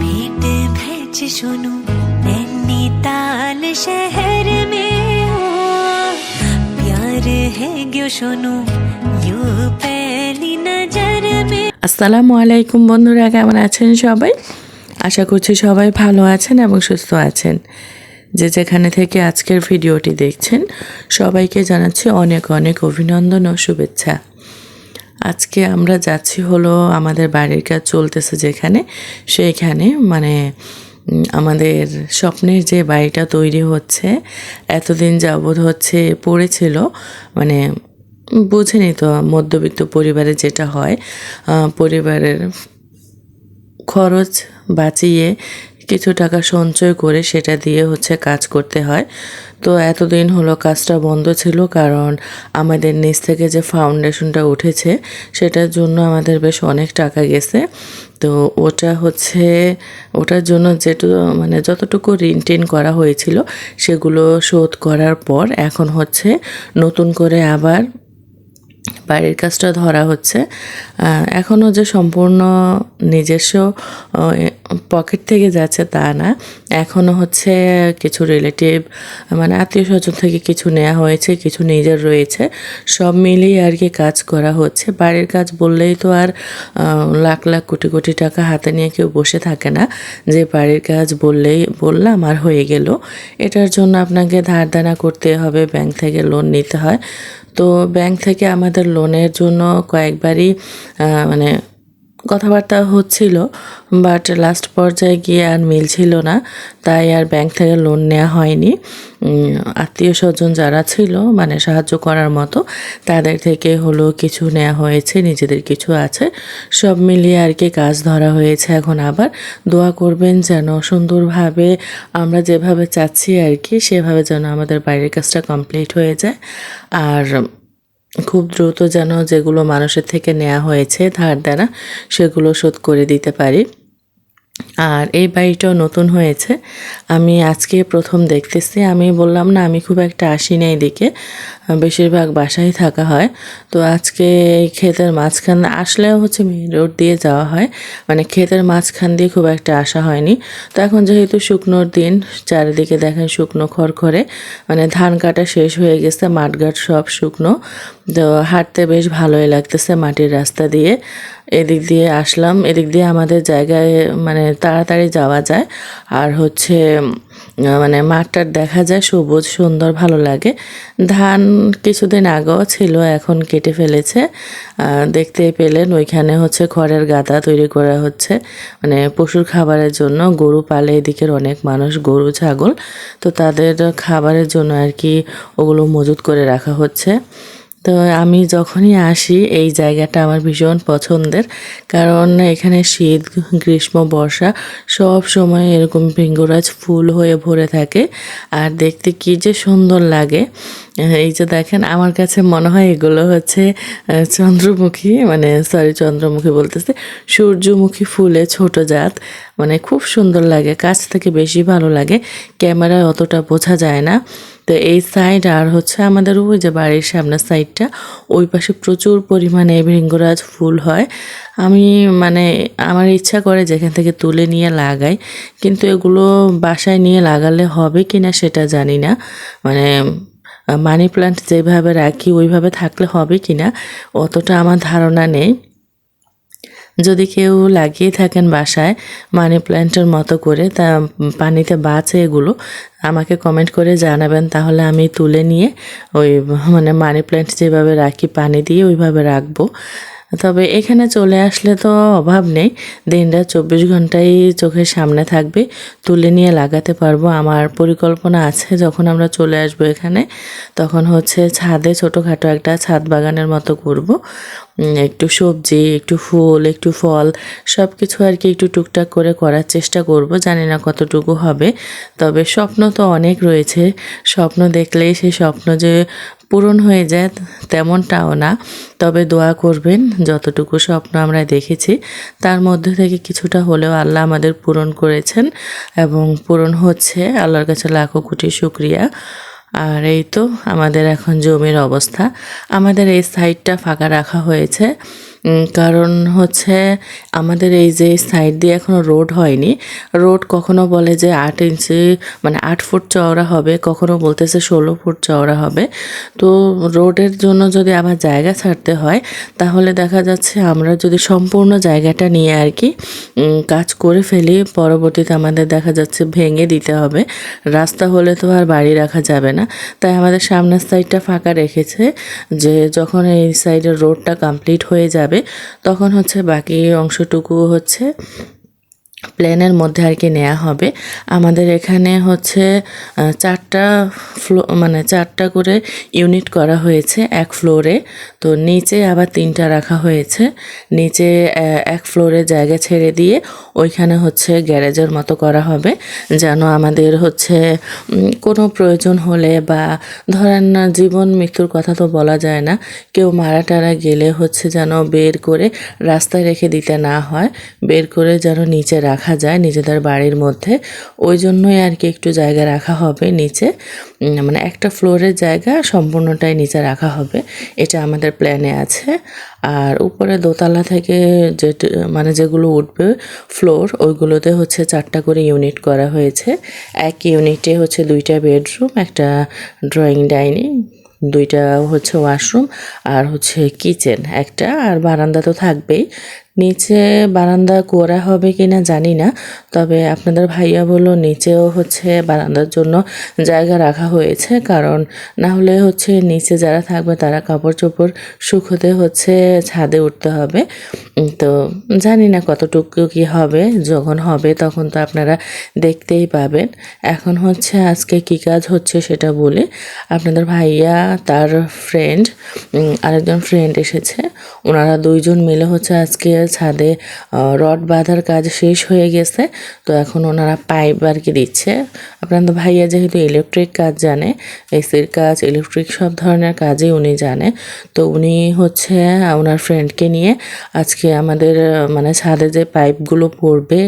भेंट भैच सुनो नैनीताल शहर में हो प्यार है ग्यो सुनो আসসালামু আলাইকুম বন্ধুরা, কেমন আছেন সবাই? আশা করছি সবাই ভালো আছেন এবং সুস্থ আছেন। যে যেখানে থেকে আজকের ভিডিওটি দেখছেন, সবাইকে জানাচ্ছি অনেক অনেক অভিনন্দন ও শুভেচ্ছা। আজকে আমরা যাচ্ছি হলো আমাদের বাড়ির কাজ চলতেছে যেখানে, সেইখানে মানে আমাদের স্বপ্নের যে বাড়িটা তৈরি হচ্ছে, এতদিন যাবৎ হচ্ছে পড়েছিল মানে বুঝেনি তো মধ্যবিত্ত পরিবারে যেটা হয় পরিবারের খরচ বাঁচিয়ে কিছু টাকা সঞ্চয় করে সেটা দিয়ে হচ্ছে কাজ করতে হয়। তো এতদিন হলো কাজটা বন্ধ ছিল কারণ আমাদের নিচ থেকে যে ফাউন্ডেশনটা উঠেছে সেটার জন্য আমাদের বেশ অনেক টাকা গেছে। তো ওটা হচ্ছে, ওটার জন্য যেটু মানে যতটুকু ঋণ টিন করা হয়েছিল সেগুলো শোধ করার পর এখন হচ্ছে নতুন করে আবার বাড়ির কাজটা ধরা হচ্ছে। এখনও যে সম্পূর্ণ নিজস্ব পকেট থেকে যাচ্ছে তা না। এখনও হচ্ছে কিছু রিলেটিভ মানে আত্মীয় স্বজন থেকে কিছু নেওয়া হয়েছে, কিছু নিজের রয়েছে। সব মিলিয়ে আর কি কাজ করা হচ্ছে। বাড়ির কাজ বললেই তো আর লাখ লাখ কোটি কোটি টাকা হাতে নিয়ে কেউ বসে থাকে না। যে বাড়ির কাজ বললেই, বললাম আর হয়ে গেল। এটার জন্য আপনাকে ধার দানা করতে হবে, ব্যাংক থেকে লোন নিতে হয়। তো ব্যাংক থেকে আমাদের লোনের জন্য কয়েকবারই মানে কথাবার্তা হচ্ছিল বাট লাস্ট পর্যায়ে গিয়ে আর মিলছিল না, তাই আর ব্যাংক থেকে লোন নেওয়া হয়নি। আত্মীয় স্বজন যারা ছিল মানে সাহায্য করার মতো, তাদের থেকে হলো কিছু নেওয়া হয়েছে, নিজেদের কিছু আছে, সব মিলিয়ে আর কি কাজ ধরা হয়েছে। এখন আবার দোয়া করবেন যেন সুন্দরভাবে আমরা যেভাবে চাচ্ছি আর কি, সেভাবে যেন আমাদের বাইরের কাজটা কমপ্লিট হয়ে যায়। আর খুব দ্রুত যেন যেগুলো মানুষের থেকে নেওয়া হয়েছে ধার দ্বারা সেগুলো শোধ করে দিতে পারি। আর এই বাড়িটাও নতুন হয়েছে। আমি আজকে প্রথম দেখতেছি। আমি বললাম, না, আমি খুব একটা আসি না এদিকে। বেশিরভাগ বাসায় থাকা হয়। তো আজকে এই ক্ষেতের মাঝখান, আসলেও হচ্ছে মেন রোড দিয়ে যাওয়া হয়। মানে ক্ষেতের মাঝখান দিয়ে খুব একটা আসা হয়নি। তো এখন যেহেতু শুকনোর দিন, চারিদিকে দেখেন শুকনো খড়খড়ে। মানে ধান কাটা শেষ হয়ে গেছে, মাঠঘাট সব শুকনো। তো হাঁটতে বেশ ভালোই লাগতেছে মাটির রাস্তা দিয়ে। এদিক দিয়ে আসলাম। এদিক দিয়ে আমাদের জায়গায় মানে তাড়াতাড়ি যাওয়া যায়। আর হচ্ছে মানে মাঠটার দেখা যায়, সবুজ, সুন্দর, ভালো লাগে। ধান কিছুদিন আগেও ছিল, এখন কেটে ফেলেছে। দেখতে পেলেন, ওইখানে হচ্ছে খড়ের গাদা তৈরি করা হচ্ছে। মানে পশুর খাবারের জন্য গরু পালে এদিকের অনেক মানুষ, গরু, ছাগল। তো তাদের খাবারের জন্য আর কি ওগুলো মজুত করে রাখা হচ্ছে। তো আমি যখনই আসি, এই জায়গাটা আমার ভীষণ পছন্দের। কারণ এখানে শীত, গ্রীষ্ম, বর্ষা, সব সময় এরকম ভৃঙ্গরাজ ফুল হয়ে ভরে থাকে। আর দেখতে কি যে সুন্দর লাগে। এই যে দেখেন, আমার কাছে মনে হয় এগুলো হচ্ছে চন্দ্রমুখী মানে সরি চন্দ্রমুখী বলতেছে। সূর্যমুখী ফুলে ছোট জাত মানে খুব সুন্দর লাগে, কাছ থেকে বেশি ভালো লাগে। ক্যামেরায় অতটা বোঝা যায় না। তো এই সাইড আর হচ্ছে আমাদের ওই যে বাড়ির সামনের সাইডটা ওই পাশে প্রচুর পরিমাণে ভৃঙ্গরাজ ফুল হয়। আমি মানে আমার ইচ্ছা করে যেখান থেকে তুলে নিয়ে লাগাই, কিন্তু এগুলো বাসায় নিয়ে লাগালে হবে কি না সেটা জানি না। মানে মানি প্ল্যান্ট যেভাবে রাখি ওইভাবে থাকলে হবে কি না অতটা আমার ধারণা নেই। যদি কেউ লাগিয়ে থাকেন বাসায় মানি প্ল্যান্টের মতো করে, তা পানিতে বাঁচে এগুলো, আমাকে কমেন্ট করে জানাবেন। তাহলে আমি তুলে নিয়ে ওই মানে মানি প্ল্যান্ট যেভাবে রাখি, পানি দিয়ে ওইভাবে রাখব। তবে এখানে চলে আসলে তো অভাব নেই। দিনটা চব্বিশ ঘন্টাই চোখের সামনে থাকবে। তুলে নিয়ে লাগাতে পারব। আমার পরিকল্পনা আছে যখন আমরা চলে আসব এখানে, তখন হচ্ছে ছাদে ছোটোখাটো একটা ছাদ বাগানের মতো করব। একটু সবজি, একটু ফুল, একটু ফল সব কিছু আর কি একটু টুকটাক করে করার চেষ্টা করব। জানি না কতটুকু হবে। তবে স্বপ্ন তো অনেক রয়েছে। স্বপ্ন দেখলেই সেই স্বপ্ন যে পূরণ হয়ে যায় তেমনটাও না। তবে দোয়া করবেন, যতটুকু স্বপ্ন আমরা দেখেছি, তার মধ্যে থেকে কিছুটা হলেও আল্লাহ আমাদের পূরণ করেছেন এবং পূরণ হচ্ছে। আল্লাহর কাছে লাখো কোটি শুক্রিয়া। আর এই তো আমাদের এখন জমির অবস্থা। আমাদের এই সাইডটা ফাঁকা রাখা হয়েছে। কারণ হচ্ছে আমাদের এই যে সাইড দিয়ে এখনও রোড হয়নি। রোড কখনো বলে যে আট ইঞ্চি মানে আট ফুট চওড়া হবে, কখনো বলতেছে ষোলো ফুট চওড়া হবে। তো রোডের জন্য যদি আবার জায়গা ছাড়তে হয়, তাহলে দেখা যাচ্ছে আমরা যদি সম্পূর্ণ জায়গাটা নিয়ে আর কি কাজ করে ফেলি, পরবর্তীতে আমাদের দেখা যাচ্ছে ভেঙে দিতে হবে। রাস্তা হলে তো আর বাড়ি রাখা যাবে না। তাই আমাদের সামনের সাইডটা ফাঁকা রেখেছে, যে যখন এই সাইডের রোডটা কমপ্লিট হয়ে যাবে তখন হচ্ছে বাকি অংশটুকু হচ্ছে প্ল্যানের মধ্যে আর কি নেওয়া হবে। আমাদের এখানে হচ্ছে চারটা ফ্লো মানে চারটা করে ইউনিট করা হয়েছে এক ফ্লোরে। তো নিচে আবার তিনটা রাখা হয়েছে। নিচে এক ফ্লোরে জায়গা ছেড়ে দিয়ে ওইখানে হচ্ছে গ্যারেজের মতো করা হবে, যেন আমাদের হচ্ছে কোনো প্রয়োজন হলে বা ধরেন জীবন মৃত্যুর কথা তো বলা যায় না, কেউ মারা টারা গেলে হচ্ছে যেন বের করে রাস্তায় রেখে দিতে না হয়, বের করে যেন নিচে রাখা যায় নিজেদের বাড়ির মধ্যে। ওই জন্যই আর কি একটু জায়গা রাখা হবে নিচে। মানে একটা ফ্লোরের জায়গা সম্পূর্ণটাই নিচে রাখা হবে। এটা আমাদের প্ল্যানে আছে। আর উপরে দোতলা থেকে যে মানে যেগুলো উঠবে ফ্লোর ওইগুলোতে হচ্ছে চারটা করে ইউনিট করা হয়েছে। এক ইউনিটে হচ্ছে দুইটা বেডরুম একটা ড্রয়িং ডাইনিং দুইটা হচ্ছে ওয়াশরুম আর হচ্ছে কিচেন একটা। আর বারান্দা তো থাকবেই। নিচে বারান্দা করা হবে কি না জানি না, তবে আপনাদের ভাইয়া বলল নিচেও হচ্ছে বারান্দার জন্য জায়গা রাখা হয়েছে, কারণ না হলে হচ্ছে নিচে যারা থাকবে তারা কাপড় চোপড় শুকোতে হচ্ছে ছাদে উঠতে হবে। তো জানি না কতটুকু কি হবে, যখন হবে তখন তো আপনারা দেখতেই পাবেন। এখন হচ্ছে আজকে কি কাজ হচ্ছে সেটা বলে। আপনাদের ভাইয়া, তার ফ্রেন্ড আরেকজন ফ্রেন্ড এসেছে, ওনারা দুইজন মিলে হচ্ছে আজকে ছাদে রড বাঁধার কাজ শেষ হয়ে গেছে। তো এখন ওনারা পাইপ আর কি দিচ্ছে। আপনাদের ভাইয়া যেহেতু ইলেকট্রিক কাজ জানে এসির কাজ ইলেকট্রিক সব ধরনের কাজই উনি জানে। তো উনি হচ্ছে ওনার ফ্রেন্ডকে নিয়ে আজকে আমাদের মানে ছাদে যে পাইপগুলো পড়বে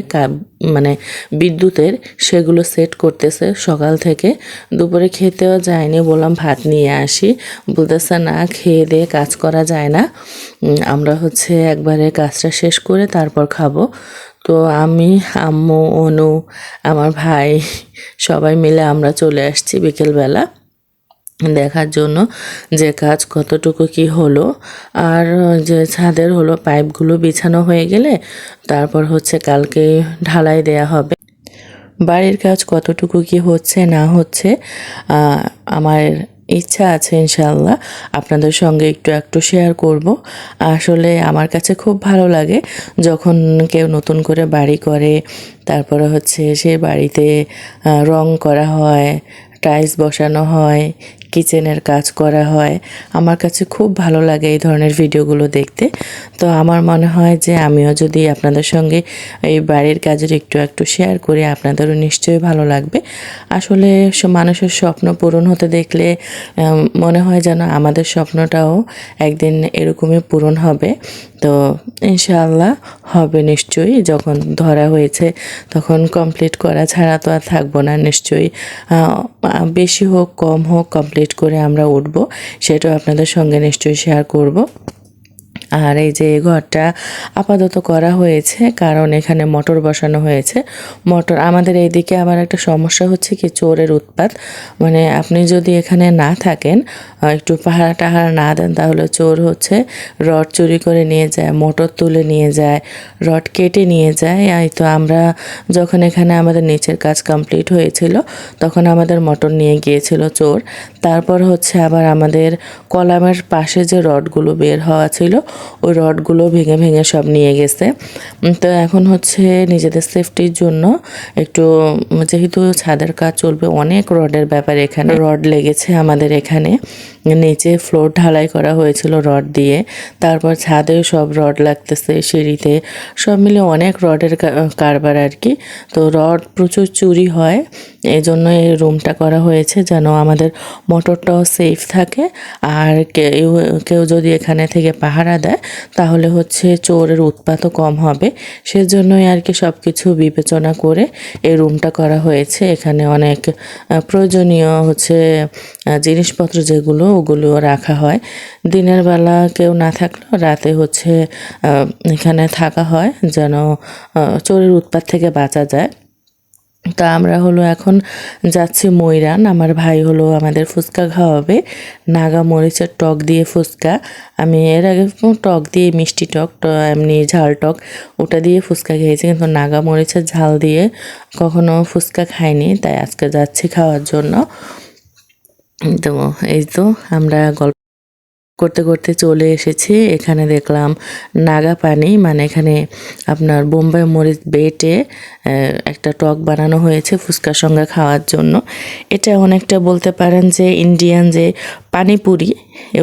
মানে বিদ্যুতের সেগুলো সেট করতেছে সকাল থেকে। দুপুরে খেতেও যায়নি, বললাম ভাত নিয়ে আসি। বলতেছে, না, খেয়ে দিয়ে কাজ করা যায় না। আমরা হচ্ছে একবারে কাজটা শেষ করে তারপর খাব। তো আমি, আম্মু, অনু, আমার ভাই সবাই মিলে আমরা চলে আসছি বিকেলবেলা। দেখার জন্য যে কাজ কতটুকু কি হলো, আর যে ছাদের হলো পাইপগুলো বিছানো হয়ে গেলে তারপর হচ্ছে কালকে ঢালাই দেয়া হবে। বাড়ির কাজ কতটুকু কি হচ্ছে, না হচ্ছে আমার ইচ্ছা আছে ইনশাল্লাহ আপনাদের সঙ্গে একটু একটু শেয়ার করব। আসলে আমার কাছে খুব ভালো লাগে যখন কেউ নতুন করে বাড়ি করে, তারপরে হচ্ছে সে বাড়িতে রং করা হয় টাইলস বসানো হয় কিচেনের কাজ করা হয়। আমার কাছে খুব ভালো লাগে এই ধরনের ভিডিওগুলো দেখতে। তো আমার মনে হয় যে আমিও যদি আপনাদের সঙ্গে এই বাড়ির কাজের একটু একটু শেয়ার করি, আপনাদেরও নিশ্চয়ই ভালো লাগবে। আসলে মানুষের স্বপ্ন পূরণ হতে দেখলে মনে হয় যেন আমাদের স্বপ্নটাও একদিন এরকমই পূরণ হবে। তো ইনশাআল্লাহ হবে নিশ্চয়ই। যখন ধরা হয়েছে, তখন কমপ্লিট করা ছাড়া তো আর থাকব না নিশ্চয়ই। বেশি হোক, কম হোক কমপ্লিট করে আমরা উঠবো সেটাও আপনাদের সঙ্গে নিশ্চয়ই শেয়ার করব। আর এই যে ঘরটা আপাতত করা হয়েছে, কারণ এখানে মোটর বসানো হয়েছে। মোটর, আমাদের এইদিকে আবার একটা সমস্যা হচ্ছে কি, চোরের উৎপাত। মানে আপনি যদি এখানে না থাকেন একটু পাহারা টাহারা না দেন, তাহলে চোর হচ্ছে রড চুরি করে নিয়ে যায়, মোটর তুলে নিয়ে যায়, রড কেটে নিয়ে যায়। এই তো আমরা যখন এখানে আমাদের নিচের কাজ কমপ্লিট হয়েছিল, তখন আমাদের মোটর নিয়ে গিয়েছিল চোর। তারপর হচ্ছে আবার আমাদের কলামের পাশে যে রডগুলো বের হওয়া ছিল ওই রডগুলো ভেঙে ভেঙে সব নিয়ে গেছে। তো এখন হচ্ছে নিজেদের সেফটির জন্য একটু যেহেতু ছাদের কাজ চলবে, অনেক রডের ব্যাপার এখানে। রড লেগেছে আমাদের এখানে। নিচে ফ্লোর ঢালাই করা হয়েছিল রড দিয়ে। তারপর ছাদে সব রড লাগতেছে, সিঁড়িতে। সব মিলে অনেক রডের কারবার আর কি। তো রড প্রচুর চুরি হয়। এই জন্য এই রুমটা করা হয়েছে যেন আমাদের মোটরটাও সেফ থাকে। আর কেউ কেউ যদি এখানে থেকে পাহারা দেয় তাহলে হচ্ছে চোরের উৎপাতও কম হবে। সেজন্যই আর কি সব কিছু বিবেচনা করে এই রুমটা করা হয়েছে। এখানে অনেক প্রয়োজনীয় হচ্ছে জিনিসপত্র যেগুলো, ওগুলো রাখা হয়। দিনের বেলা কেউ না থাকলেও রাতে হচ্ছে এখানে থাকা হয় যেন চোরের উৎপাত থেকে বাঁচা যায়। তা আমরা হলো এখন যাচ্ছি ময়রান। আমার ভাই হলো আমাদের ফুচকা খাওয়াবে। নাগা মরিচের টক দিয়ে ফুচকা। আমি এর আগে টক দিয়ে মিষ্টি টক এমনি ঝাল টক, ওটা দিয়ে ফুচকা খেয়েছি। কিন্তু নাগা মরিচের ঝাল দিয়ে কখনো ফুচকা খাইনি। তাই আজকে যাচ্ছি খাওয়ার জন্য। তো এই তো আমরা গল্প করতে করতে চলে এসেছি। এখানে দেখলাম নাগা পানি মানে এখানে আপনার বোম্বাই মরিচ বেটে একটা টক বানানো হয়েছে ফুচকার সঙ্গে খাওয়ার জন্য। এটা অনেকটা বলতে পারেন যে ইন্ডিয়ান যে পানিপুরি,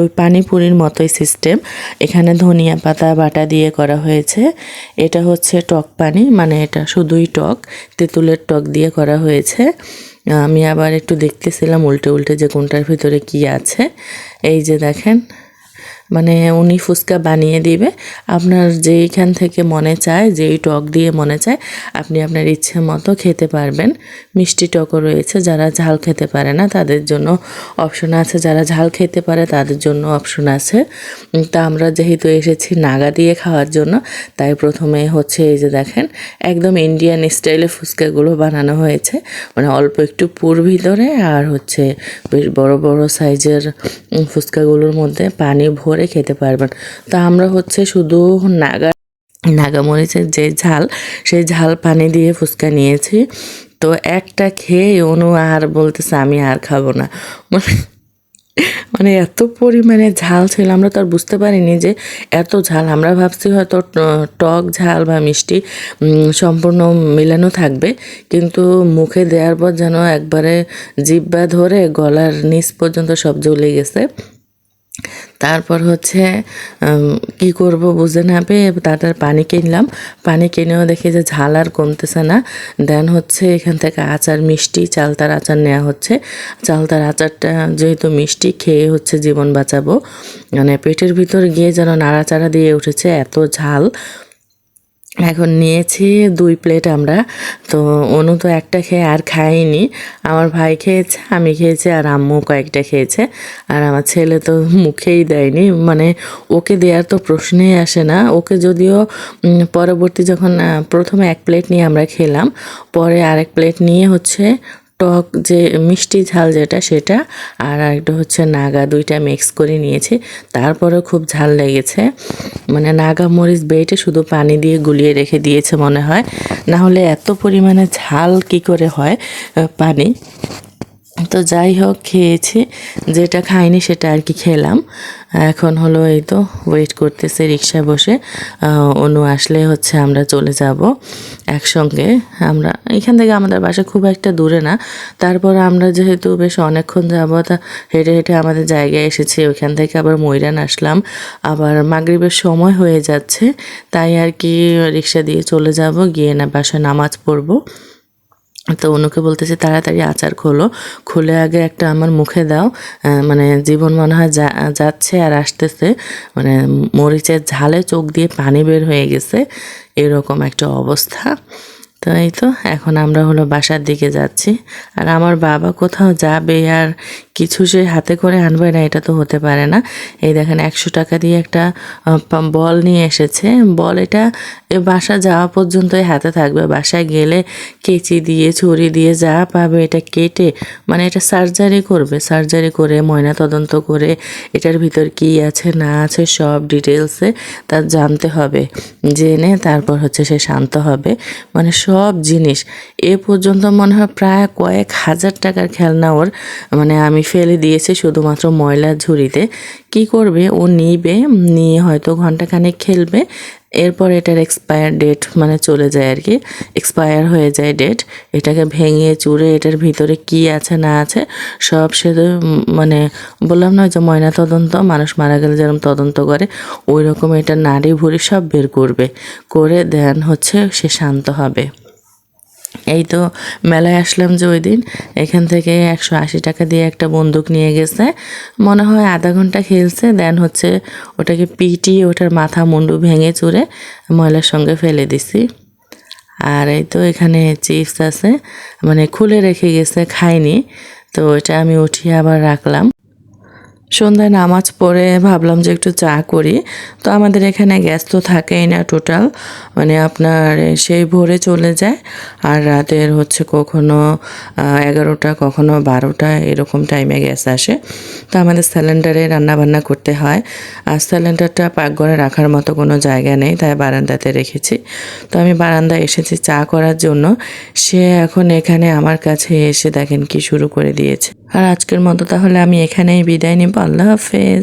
ওই পানিপুরির মতোই সিস্টেম এখানে ধনিয়া পাতা, বাটা দিয়ে করা হয়েছে। এটা হচ্ছে টক পানি মানে এটা শুধুই টক, তেঁতুলের টক দিয়ে করা হয়েছে। আমি আবার একটু দেখতেছিলাম, উল্টে উল্টে যে কোনটার ভিতরে কি আছে। এই যে দেখেন মানে উনি ফুচকা বানিয়ে দিবে। আপনার যেইখান থেকে মনে চায়, যেই টক দিয়ে মনে চায়, আপনি আপনার ইচ্ছে মতো খেতে পারবেন। মিষ্টি টকও রয়েছে, যারা ঝাল খেতে পারে না, তাদের জন্য অপশন আছে। যারা ঝাল খেতে পারে, তাদের জন্য অপশন আছে। তা আমরা যেহেতু এসেছি নাগা দিয়ে খাওয়ার জন্য, তাই প্রথমে হচ্ছে এই যে দেখেন, একদম ইন্ডিয়ান স্টাইলে ফুচকাগুলো বানানো হয়েছে। মানে অল্প একটু পুর ভিতরে আর হচ্ছে বেশ বড় বড় সাইজের ফুচকাগুলোর মধ্যে পানি ভরে খেতে পারবেন। তো আমরা হচ্ছে শুধু নাগা নাগামরিচের যে ঝাল, সেই ঝাল পানি দিয়ে ফুচকা নিয়েছি। তো একটা খেয়ে অনু আর বলতেছে, আমি আর খাব না। মানে মানে এত পরিমাণে ঝাল ছিল, আমরা তো আর বুঝতে পারিনি যে এত ঝাল। আমরা ভাবছি হয়তো টক ঝাল বা মিষ্টি সম্পূর্ণ মেলানো থাকবে। কিন্তু মুখে দেওয়ার পর যেন একবারে জিব্বা ধরে গলার নিচ পর্যন্ত সব জ্বলে গেছে। তারপর হচ্ছে কি করব বুঝে না পেয়ে তারপর পানি কিনলাম। পানি কিনেও দেখি যে ঝাল আর কমতেছে না। দেন হচ্ছে এখান থেকে আচার, মিষ্টি, চালতার আচার নেওয়া হচ্ছে। চালতার আচারটা যেহেতু মিষ্টি, খেয়ে হচ্ছে জীবন বাঁচাবো। মানে পেটের ভিতর গিয়ে যেন নাড়াচাড়া দিয়ে উঠেছে এত ঝাল। এখন নিয়েছি দুই প্লেট আমরা। তো অনু তো একটা খেয়ে আর খাইনি আমার ভাই খেয়েছে, আমি খেয়েছি, আর আম্মু কয়েকটা খেয়েছে। আর আমার ছেলে তো মুখেই দেয়নি। মানে ওকে দেওয়ার তো প্রশ্নেই আসে না। ওকে যদিও পরবর্তী যখন প্রথমে এক প্লেট নিয়ে আমরা খেলাম, পরে আরেক প্লেট নিয়ে হচ্ছে টক যে মিষ্টি ঝাল যেটা সেটা, আর একটা হচ্ছে নাগা, দুইটা মিক্স করে নিয়েছি। তারপরে খুব ঝাল লেগেছে। মানে নাগা মরিচ বেটে শুধু পানি দিয়ে গুলিয়ে রেখে দিয়েছে মনে হয়। না হলে এত পরিমাণে ঝাল কি করে হয় পানি? তো যাই হোক, খেয়েছি। যেটা খাইনি সেটা আর কি খেলাম। এখন হলো এই তো ওয়েট করতেছে রিক্সা বসে। অনু আসলে হচ্ছে আমরা চলে যাব একসঙ্গে। আমরা এখান থেকে আমাদের বাসা খুব একটা দূরে না। তারপর আমরা যেহেতু বেশ অনেকক্ষণ যাব তা হেঁটে হেঁটে আমাদের জায়গায় এসেছি, ওইখান থেকে আবার ময়রান আসলাম। আবার মাগরিবের সময় হয়ে যাচ্ছে, তাই আর কি রিক্সা দিয়ে চলে যাব। গিয়ে না বাসায় নামাজ পড়ব। তো অনুকে বলতেছি, তাড়াতাড়ি আচার খোলো। খুলে আগে একটা আমার মুখে দাও। মানে জীবন মনে হয় যাচ্ছে আর আসতেছে। মানে মরিচের ঝালে চোখ দিয়ে পানি বের হয়ে গেছে। এরকম একটা অবস্থা। তো এই তো, এখন আমরা হলো বাসার দিকে যাচ্ছি। আর আমার বাবা কোথাও যাবে আর কিছু সে হাতে করে আনবে না, এটা তো হতে পারে না। এই দেখেন, একশো টাকা দিয়ে একটা বল নিয়ে এসেছে। বল এটা বাসা যাওয়া পর্যন্তই হাতে থাকবে। বাসায় গেলে কেচি দিয়ে, ছুরি দিয়ে যা পাবে, এটা কেটে মানে এটা সার্জারি করবে। সার্জারি করে, ময়না তদন্ত করে এটার ভিতর কি আছে, না আছে, সব ডিটেলসে তার জানতে হবে। জেনে তারপর হচ্ছে সে শান্ত হবে। মানে সব জিনিস। এ পর্যন্ত মনে হয় প্রায় কয়েক হাজার টাকার খেলনা ওর মানে আমি ফেলে দিয়েছে শুধুমাত্র ময়লার ঝুড়িতে। কি করবে? ও নিবে, নিয়ে হয়তো ঘন্টাখানেক খেলবে। এরপর এটার এক্সপায়ার ডেট মানে চলে যায় আর কি। এক্সপায়ার হয়ে যায় ডেট এটাকে ভেঙে চুরে এটার ভিতরে কি আছে না আছে, সব সে মানে বললাম না যে ময়না তদন্ত, মানুষ মারা গেলে যেরকম তদন্ত করে ওই রকম এটা নাড়ি ভুড়ি সব বের করবে। করে দেন হচ্ছে সে শান্ত হবে। এই তো মেলায় আসলাম যে ওই দিন। এখান থেকে একশো আশি টাকা দিয়ে একটা বন্দুক নিয়ে গেছে। মনে হয় আধা ঘণ্টা খেলছে দেন হচ্ছে ওটাকে পিটি ওটার মাথা মুন্ডু ভেঙে চুরে ময়লার সঙ্গে ফেলে দিছি। আর এই তো এখানে চিপস আছে মানে খুলে রেখে গেছে, খাইনি। তো এটা আমি উঠিয়ে আবার রাখলাম। সন্ধ্যায় নামাজ পড়ে ভাবলাম যে একটু চা করি। তো আমাদের এখানে গ্যাস তো থাকেই না টোটাল। মানে আপনার সেই ভোরে চলে যায় আর রাতের হচ্ছে কখনো এগারোটা, কখনো বারোটা এরকম টাইমে গ্যাস আসে। তো আমাদের সিলিন্ডারে রান্নাবান্না করতে হয়। আর সিলিন্ডারটা পাকঘরে রাখার মতো কোনো জায়গা নেই, তাই বারান্দাতে রেখেছি। তো আমি বারান্দায় এসেছি চা করার জন্য। সে এখন এখানে আমার কাছে এসে দেখেন কি শুরু করে দিয়েছে। আর আজকের মতো তাহলে আমি এখানেই বিদায় নিব। আল্লাহ হাফেজ।